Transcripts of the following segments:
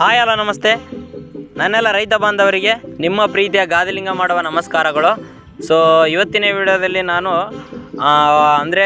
Hi ಅಲ್ಲ ನಮಸ್ತೆ. ನನ್ನೆಲ್ಲ ರೈತ ಬಾಂಧವರಿಗೆ, ನಿಮ್ಮ ಪ್ರೀತಿಯ ಗಾದಲಿಂಗ ಮಾಡುವ ನಮಸ್ಕಾರಗಳು. ಸೊ ಇವತ್ತಿನ ವಿಡಿಯೋದಲ್ಲಿ ನಾನು ಅಂದರೆ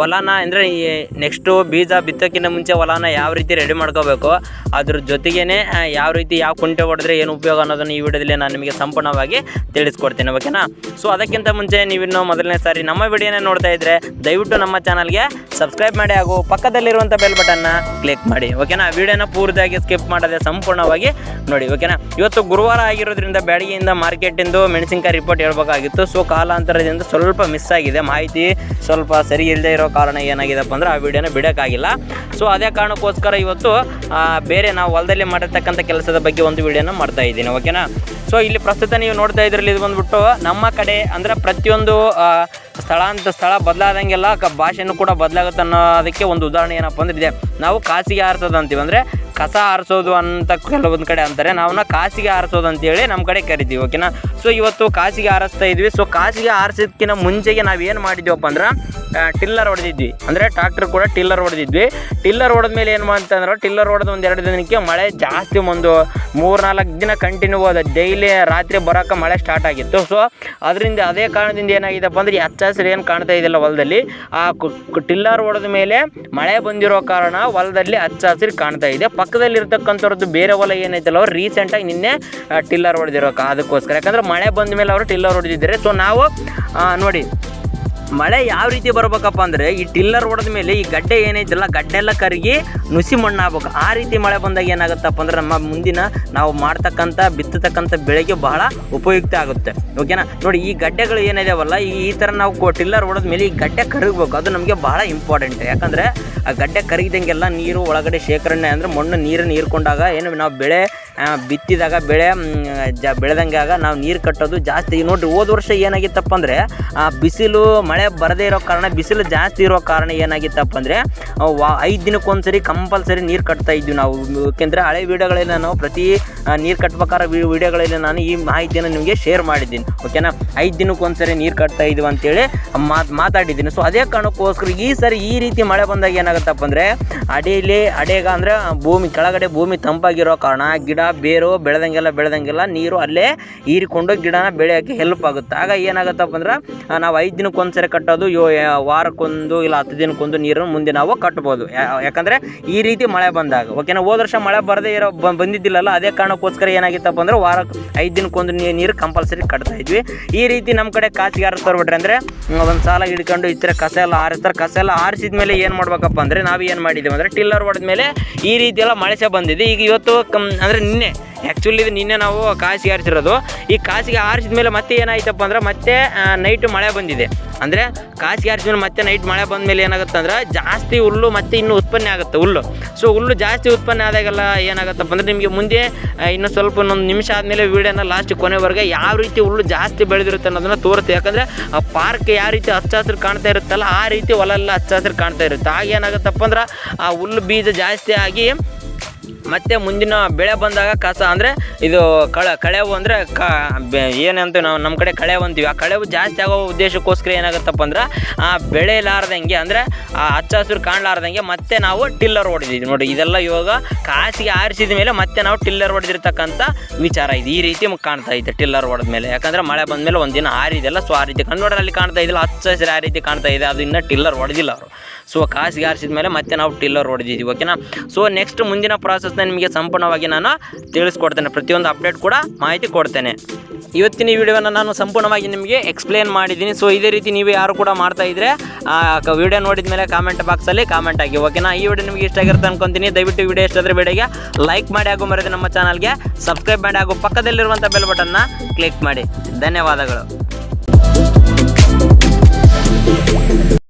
ಹೊಲನ, ಅಂದರೆ, ಈ ನೆಕ್ಸ್ಟು ಬೀಜ ಬಿತ್ತೋಕ್ಕಿಂತ ಮುಂಚೆ ಹೊಲನ ಯಾವ ರೀತಿ ರೆಡಿ ಮಾಡ್ಕೋಬೇಕು, ಅದ್ರ ಜೊತೆಗೇ ಯಾವ ರೀತಿ ಯಾವ ಕುಂಟೆ ಹೊಡೆದ್ರೆ ಏನು ಉಪಯೋಗ ಅನ್ನೋದನ್ನು ಈ ವಿಡಿಯೋದಲ್ಲಿ ನಾನು ನಿಮಗೆ ಸಂಪೂರ್ಣವಾಗಿ ತಿಳಿಸ್ಕೊಡ್ತೀನಿ ಓಕೆನಾ ಸೊ ಅದಕ್ಕಿಂತ ಮುಂಚೆ ನೀವಿನ್ನು ಮೊದಲನೇ ಸಾರಿ ನಮ್ಮ ವಿಡಿಯೋನೇ ನೋಡ್ತಾ ಇದ್ದರೆ ದಯವಿಟ್ಟು ನಮ್ಮ ಚಾನಲ್ಗೆ ಸಬ್ಸ್ಕ್ರೈಬ್ ಮಾಡಿ ಹಾಗೂ ಪಕ್ಕದಲ್ಲಿರುವಂಥ ಬೆಲ್ ಬಟನ್ನ ಕ್ಲಿಕ್ ಮಾಡಿ. ಓಕೆನಾ ವಿಡಿಯೋನ ಪೂರ್ತಿಯಾಗಿ ಸ್ಕಿಪ್ ಮಾಡದೆ ಸಂಪೂರ್ಣವಾಗಿ ನೋಡಿ ಓಕೆನಾ ಇವತ್ತು ಗುರುವಾರ ಆಗಿರೋದ್ರಿಂದ ಬೆಳಗ್ಗೆಯಿಂದ ಮಾರ್ಕೆಟಿಂದು ಮೆಣಸಿನಕಾಯಿ ರಿಪೋರ್ಟ್ ಹೇಳ್ಬೇಕಾಗಿತ್ತು. ಸೊ ಕಾಲಾಂತರದಿಂದ ಸ್ವಲ್ಪ ಮಿಸ್ ಆಗಿದೆ. ಮಾಹಿತಿ ಸ್ವಲ್ಪ ಸರಿ ಇಲ್ಲದೆ ಇರೋ ಕಾರಣ ಏನಾಗಿದೆಪ್ಪ ಅಂದ್ರೆ ಆ ವಿಡಿಯೋನ ಬಿಡೋಕ್ಕಾಗಿಲ್ಲ. ಸೊ ಅದೇ ಕಾರಣಕ್ಕೋಸ್ಕರ ಇವತ್ತು ಬೇರೆ ನಾವು ಹೊಲದಲ್ಲಿ ಮಾಡಿರ್ತಕ್ಕಂಥ ಕೆಲಸದ ಬಗ್ಗೆ ಒಂದು ವಿಡಿಯೋನ ಮಾಡ್ತಾ ಇದ್ದೀನಿ, ಓಕೆನಾ? ಸೊ ಇಲ್ಲಿ ಪ್ರಸ್ತುತ ನೀವು ನೋಡ್ತಾ ಇದ್ರಲ್ಲಿ ಇದು ಬಂದ್ಬಿಟ್ಟು, ನಮ್ಮ ಕಡೆ ಅಂದರೆ ಪ್ರತಿಯೊಂದು ಸ್ಥಳ ಅಂತ ಸ್ಥಳ ಬದಲಾದಂಗೆಲ್ಲ ಭಾಷೆನೂ ಕೂಡ ಬದಲಾಗುತ್ತೆ ಅನ್ನೋದಕ್ಕೆ ಒಂದು ಉದಾಹರಣೆ ಏನಪ್ಪ ಅಂದ್ರೆ ಇದೆ. ನಾವು ಕಾಸಿಗೆ ಆರಿಸೋದು ಅಂತೀವಿ. ಅಂದರೆ ಕಸ ಆರಿಸೋದು ಅಂತ ಕೆಲವೊಂದು ಕಡೆ ಅಂತಾರೆ. ನಾವನ್ನ ಕಾಸಿಗೆ ಆರಿಸೋದು ಅಂತೇಳಿ ನಮ್ಮ ಕಡೆ ಕರಿತೀವಿ ಓಕೆನಾ ಸೊ ಇವತ್ತು ಕಾಸಿಗೆ ಆರಿಸ್ತಾ ಇದ್ವಿ. ಸೊ ಕಾಸಿಗೆ ಆರಿಸೋದಕ್ಕಿಂತ ಮುಂಚೆಗೆ ನಾವು ಏನು ಮಾಡಿದ್ವಪ್ಪ ಅಂದ್ರೆ ಟಿಲ್ಲರ್ ಹೊಡೆದಿದ್ವಿ. ಅಂದರೆ ಟ್ರಾಕ್ಟರ್ ಕೂಡ ಟಿಲ್ಲರ್ ಹೊಡೆದಿದ್ವಿ. ಟಿಲ್ಲರ್ ಹೊಡೆದ ಮೇಲೆ ಏನು ಮಾಡ್ತಂದ್ರೆ, ಟಿಲ್ಲರ್ ಹೊಡೆದು ಒಂದು ಎರಡು ದಿನಕ್ಕೆ ಮಳೆ ಜಾಸ್ತಿ ಒಂದು ಮೂರು ನಾಲ್ಕು ದಿನ ಕಂಟಿನ್ಯೂ ಹೋದ ಡೈಲಿ ರಾತ್ರಿ ಬರೋಕೆ ಮಳೆ ಸ್ಟಾರ್ಟ್ ಆಗಿತ್ತು. ಸೊ ಅದರಿಂದ ಅದೇ ಕಾರಣದಿಂದ ಏನಾಗಿದೆಪ್ಪ ಅಂದ್ರೆ ಹಚ್ಚ ಹಸಿರು ಏನು ಕಾಣ್ತಾ ಇದೆಯಲ್ಲ ಹೊಲದಲ್ಲಿ, ಆ ಟಿಲ್ಲರ್ ಹೊಡೆದ ಮೇಲೆ ಮಳೆ ಬಂದಿರೋ ಕಾರಣ ಹೊಲದಲ್ಲಿ ಹಚ್ಚ ಹಸಿರು ಕಾಣ್ತಾ ಇದೆ. ಪಕ್ಕದಲ್ಲಿ ಇರ್ತಕ್ಕಂಥವ್ರದ್ದು ಬೇರೆ ಹೊಲ ಏನೈತಲ್ಲ, ಅವ್ರು ರೀಸೆಂಟಾಗಿ ನಿನ್ನೆ ಟಿಲ್ಲರ್ ಹೊಡೆದಿರೋ ಅದಕ್ಕೋಸ್ಕರ. ಯಾಕಂದ್ರೆ ಮಳೆ ಬಂದ ಮೇಲೆ ಅವರು ಟಿಲ್ಲರ್ ಹೊಡೆದಿದ್ದಾರೆ. ಸೊ ನಾವು ನೋಡಿ ಮಳೆ ಯಾವ ರೀತಿ ಬರ್ಬೇಕಪ್ಪ ಅಂದರೆ ಈ ಟಿಲ್ಲರ್ ಹೊಡೆದ ಮೇಲೆ ಈ ಗಡ್ಡೆ ಏನೈತಲ್ಲ ಗಡ್ಡೆ ಎಲ್ಲ ಕರಗಿ ನುಸಿ ಮಣ್ಣು ಆಗ್ಬೇಕು ಆ ರೀತಿ ಮಳೆ ಬಂದಾಗ ಏನಾಗುತ್ತಪ್ಪ ಅಂದ್ರೆ ನಮ್ಮ ಮುಂದಿನ ನಾವು ಮಾಡ್ತಕ್ಕಂಥ, ಬಿತ್ತತಕ್ಕಂಥ ಬೆಳೆಗೆ ಬಹಳ ಉಪಯುಕ್ತ ಆಗುತ್ತೆ. ಓಕೆನಾ ನೋಡಿ, ಈ ಗಡ್ಡೆಗಳು ಏನಿದಾವಲ್ಲ, ಈ ಈ ಥರ ನಾವು ಟಿಲ್ಲರ್ ಹೊಡೆದ ಮೇಲೆ ಈ ಗಡ್ಡೆ ಕರಗಬೇಕು. ಅದು ನಮಗೆ ಬಹಳ ಇಂಪಾರ್ಟೆಂಟ್ ಯಾಕಂದರೆ ಆ ಗಡ್ಡೆ ಕರಗಿದಂಗೆಲ್ಲ ನೀರು, ಒಳಗಡೆ ಶೇಖರಣೆ ಅಂದರೆ ಮಣ್ಣು ನೀರನ್ನು ಹೀರ್ಕೊಂಡಾಗ ಏನು, ನಾವು ಬೆಳೆ ಬಿತ್ತಿದಾಗ ಬೆಳೆ ಜ, ಬೆಳೆದಂಗೆ ಆಗ ನಾವು ನೀರು ಕಟ್ಟೋದು ಜಾಸ್ತಿ. ನೋಡಿರಿ, ಹೋದ ವರ್ಷ ಏನಾಗಿತ್ತಪ್ಪ ಅಂದರೆ ಬಿಸಿಲು, ಮಳೆ ಬರದೇ ಇರೋ ಕಾರಣ, ಬಿಸಿಲು ಜಾಸ್ತಿ ಇರೋ ಕಾರಣ ಏನಾಗಿತ್ತಪ್ಪ ಅಂದರೆ ವಾ, ಐದು ದಿನಕ್ಕೊಂದ್ಸರಿ ಕಂಪಲ್ಸರಿ ನೀರು ಕಟ್ತಾ ಇದ್ವಿ ನಾವು. ಯಾಕೆಂದರೆ ಹಳೆ ವೀಡಿಯೋಗಳಲ್ಲಿ ನಾನು ಪ್ರತಿ ನೀರು ಕಟ್ಬೇಕಾದ್ರೆ ವೀಡಿಯೋಗಳಲ್ಲಿ ನಾನು ಈ ಮಾಹಿತಿಯನ್ನು ನಿಮಗೆ ಶೇರ್ ಮಾಡಿದ್ದೀನಿ. ಓಕೆನಾ ಐದು ದಿನಕ್ಕೊಂದ್ಸರಿ ನೀರು ಕಟ್ತಾ ಇದ್ವಿ ಅಂತೇಳಿ ಮಾತು, ಮಾತಾಡಿದ್ದೀನಿ. ಸೊ ಅದೇ ಕಾರಣಕ್ಕೋಸ್ಕರ ಈ ಸರಿ ಈ ರೀತಿ ಮಳೆ ಬಂದಾಗ ಏನಾಗುತ್ತಪ್ಪ ಅಂದರೆ ಅಡಿಯಲ್ಲಿ ಅಡೆಗ ಅಂದರೆ ಭೂಮಿ, ಕೆಳಗಡೆ ಭೂಮಿ ತಂಪಾಗಿರೋ ಕಾರಣ, ಗಿಡ ಬೇರು ಬೆಳೆದಂಗೆಲ್ಲ ಬೆಳೆದಂಗೆಲ್ಲ ನೀರು ಅಲ್ಲೇ ಹೀರಿಕೊಂಡು ಗಿಡನ ಬೆಳೆಯೋಕ್ಕೆ ಹೆಲ್ಪ್ ಆಗುತ್ತೆ. ಆಗ ಏನಾಗುತ್ತಪ್ಪ ಅಂದ್ರೆ ನಾವು ಐದು ದಿನಕ್ಕೊಂದ್ಸರಿ ಕಟ್ಟೋದು, ಯೋ ವಾರಕ್ಕೊಂದು ಇಲ್ಲ ಹತ್ತು ದಿನಕ್ಕೊಂದು ನೀರನ್ನು ಮುಂದೆ ನಾವು ಕಟ್ಬೋದು. ಯಾಕಂದರೆ ಈ ರೀತಿ ಮಳೆ ಬಂದಾಗ ಓಕೆನಾ ಹೋದ ವರ್ಷ ಮಳೆ ಬರದೇ ಇರೋ ಬಂದಿದ್ದಿಲ್ಲಲ್ಲ, ಅದೇ ಕಾರಣಕ್ಕೋಸ್ಕರ ಏನಾಗಿತ್ತಪ್ಪ ಅಂದ್ರೆ ವಾರ ಐದು ದಿನಕ್ಕೊಂದು ನೀರು ಕಂಪಲ್ಸರಿ ಕಟ್ತಾ ಇದ್ವಿ. ಈ ರೀತಿ ನಮ್ಮ ಕಡೆ ಕಾಸಿಗೆ ಆರಿಸ್ತಾರೆ ತರ್ಬಿಟ್ರೆ ಅಂದರೆ ಒಂದು ಸಾಲ ಹಿಡ್ಕೊಂಡು ಈ ಥರ ಕಸ ಎಲ್ಲ ಆರಿಸ್ತಾರೆ. ಕಸ ಎಲ್ಲ ಆರಿಸಿದ ಮೇಲೆ ಏನು ಮಾಡ್ಬೇಕಪ್ಪ ಅಂದರೆ ನಾವು ಏನು ಮಾಡಿದ್ದೀವಿ ಅಂದರೆ, ಟಿಲ್ಲರ್ ಹೊಡೆದ ಮೇಲೆ ಈ ರೀತಿಯೆಲ್ಲ ಮಳೆಸೆ ಮಳೆ ಬಂದಿದೆ. ಈಗ ಇವತ್ತು, ಕಮ್, ಅಂದರೆ ನಿನ್ನೆ. ಆ್ಯಕ್ಚುಲಿ ಇದು ನಿನ್ನೆ ನಾವು ಕಾಸಿಗೆ ಆರಿಸಿರೋದು. ಈ ಕಾಸಿಗೆ ಆರಿಸಿದ ಮೇಲೆ ಮತ್ತೆ ಏನಾಯ್ತಪ್ಪ ಅಂದ್ರೆ ಮತ್ತೆ ನೈಟ್ ಮಳೆ ಬಂದಿದೆ. ಅಂದರೆ ಕಾಸಿಗೆ ಆರಿಸಿದ ಮೇಲೆ ಮತ್ತೆ ನೈಟ್ ಮಳೆ ಬಂದ ಮೇಲೆ ಏನಾಗುತ್ತೆ ಅಂದ್ರೆ ಜಾಸ್ತಿ ಹುಲ್ಲು ಮತ್ತೆ ಇನ್ನೂ ಉತ್ಪನ್ನ ಆಗುತ್ತೆ ಹುಲ್ಲು. ಸೊ ಹುಲ್ಲು ಜಾಸ್ತಿ ಉತ್ಪನ್ನ ಆದಾಗೆಲ್ಲ ಏನಾಗುತ್ತಪ್ಪ ಅಂದರೆ ನಿಮಗೆ ಮುಂದೆ ಇನ್ನೂ ಸ್ವಲ್ಪ ಒಂದು ನಿಮಿಷ ಆದಮೇಲೆ ವೀಡಿಯೋನ ಲಾಸ್ಟ್ ಕೊನೆವರೆಗೆ ಯಾವ ರೀತಿ ಹುಲ್ಲು ಜಾಸ್ತಿ ಬೆಳೆದಿರುತ್ತೆ ಅನ್ನೋದನ್ನ ತೋರುತ್ತೆ. ಯಾಕಂದರೆ ಆ ಪಾರ್ಕ್ ಯಾವ ರೀತಿ ಹಚ್ಚ ಹಸಿರು ಕಾಣ್ತಾ ಇರುತ್ತಲ್ಲ ಆ ರೀತಿ ಹೊಲ ಎಲ್ಲ ಹಚ್ಚ ಹಸಿರು ಕಾಣ್ತಾ ಇರುತ್ತೆ. ಆಗ ಏನಾಗುತ್ತಪ್ಪ ಅಂದ್ರೆ ಆ ಹುಲ್ಲು ಬೀಜ ಜಾಸ್ತಿ ಆಗಿ ಮತ್ತೆ ಮುಂದಿನ ಬೆಳೆ ಬಂದಾಗ ಕಸ ಅಂದರೆ ಇದು ಕಳೆ, ಕಳೆವು ಅಂದರೆ ಕ ಏನಂತ ನಾವು ನಮ್ಮ ಕಡೆ ಕಳೆವು ಅಂತೀವಿ. ಆ ಕಳೆವು ಜಾಸ್ತಿ ಆಗೋ ಉದ್ದೇಶಕ್ಕೋಸ್ಕರ ಏನಾಗುತ್ತಪ್ಪ ಅಂದ್ರೆ ಆ ಬೆಳೆ ಇಲ್ಲಾರ್ದಂಗೆ ಅಂದರೆ ಆ ಹಚ್ಚ ಹಸಿರು ಕಾಣಲಾರ್ದಂಗೆ ಮತ್ತೆ ನಾವು ಟಿಲ್ಲರ್ ಹೊಡೆದಿದ್ವಿ. ನೋಡಿ, ಇದೆಲ್ಲ ಇವಾಗ ಕಾಸಿಗೆ ಆರಿಸಿದ ಮೇಲೆ ಮತ್ತೆ ನಾವು ಟಿಲ್ಲರ್ ಹೊಡೆದಿರ್ತಕ್ಕಂಥ ವಿಚಾರ ಇದೆ. ಈ ರೀತಿ ಕಾಣ್ತಾ ಇದೆ ಟಿಲ್ಲರ್ ಹೊಡೆದ ಮೇಲೆ. ಯಾಕಂದ್ರೆ ಮಳೆ ಬಂದ ಮೇಲೆ ಒಂದಿನ ಆರಿದೆಲ್ಲ ಸೊ ಆ ರೀತಿ ಕಣ್ಣೋಡರಲ್ಲಿ ಕಾಣ್ತಾ ಇದ್ದಿಲ್ಲ, ಹಚ್ಚ ಹಸಿರು ಆ ರೀತಿ ಕಾಣ್ತಾ ಇದೆ. ಅದು ಇನ್ನೂ ಟಿಲ್ಲರ್ ಹೊಡೆದಿಲ್ಲ ಅವರು. ಸೊ ಕಾಸಿಗೆ ಆರಿಸಿದ ಮೇಲೆ ಮತ್ತೆ ನಾವು ಟಿಲ್ಲರ್ ಹೊಡೆದಿದ್ದೀವಿ ಓಕೆನಾ ಸೊ ನೆಕ್ಸ್ಟ್ ಮುಂದಿನ ಪ್ರಾಸೆಸ್ನ ನಿಮಗೆ ಸಂಪೂರ್ಣವಾಗಿ ನಾನು ತಿಳಿಸ್ಕೊಡ್ತೇನೆ. ಪ್ರತಿಯೊಂದು ಅಪ್ಡೇಟ್ ಕೂಡ ಮಾಹಿತಿ ಕೊಡ್ತೇನೆ. ಇವತ್ತಿನ ಈ ವಿಡಿಯೋನ ನಾನು ಸಂಪೂರ್ಣವಾಗಿ ನಿಮಗೆ ಎಕ್ಸ್ಪ್ಲೇನ್ ಮಾಡಿದ್ದೀನಿ. ಸೊ ಇದೇ ರೀತಿ ನೀವು ಯಾರು ಕೂಡ ಮಾಡ್ತಾ ಇದ್ರೆ ವಿಡಿಯೋ ನೋಡಿದ ಮೇಲೆ ಕಾಮೆಂಟ್ ಬಾಕ್ಸಲ್ಲಿ ಕಾಮೆಂಟ್ ಆಗಿ ಓಕೆನಾ ಈ ವಿಡಿಯೋ ನಿಮಗೆ ಇಷ್ಟ ಆಗಿರುತ್ತೆ ಅನ್ಕೊಂತೀನಿ. ದಯವಿಟ್ಟು ವಿಡಿಯೋ ಇಷ್ಟ ಆದರೆ ವಿಡಿಯೋಗೆ ಲೈಕ್ ಮಾಡಿ ಹಾಗೂ ಮರೆಯದೆ ನಮ್ಮ ಚಾನಲ್ಗೆ ಸಬ್ಸ್ಕ್ರೈಬ್ ಮಾಡಿ ಹಾಗೂ ಪಕ್ಕದಲ್ಲಿರುವಂಥ ಬೆಲ್ ಬಟನ್ನ ಕ್ಲಿಕ್ ಮಾಡಿ. ಧನ್ಯವಾದಗಳು.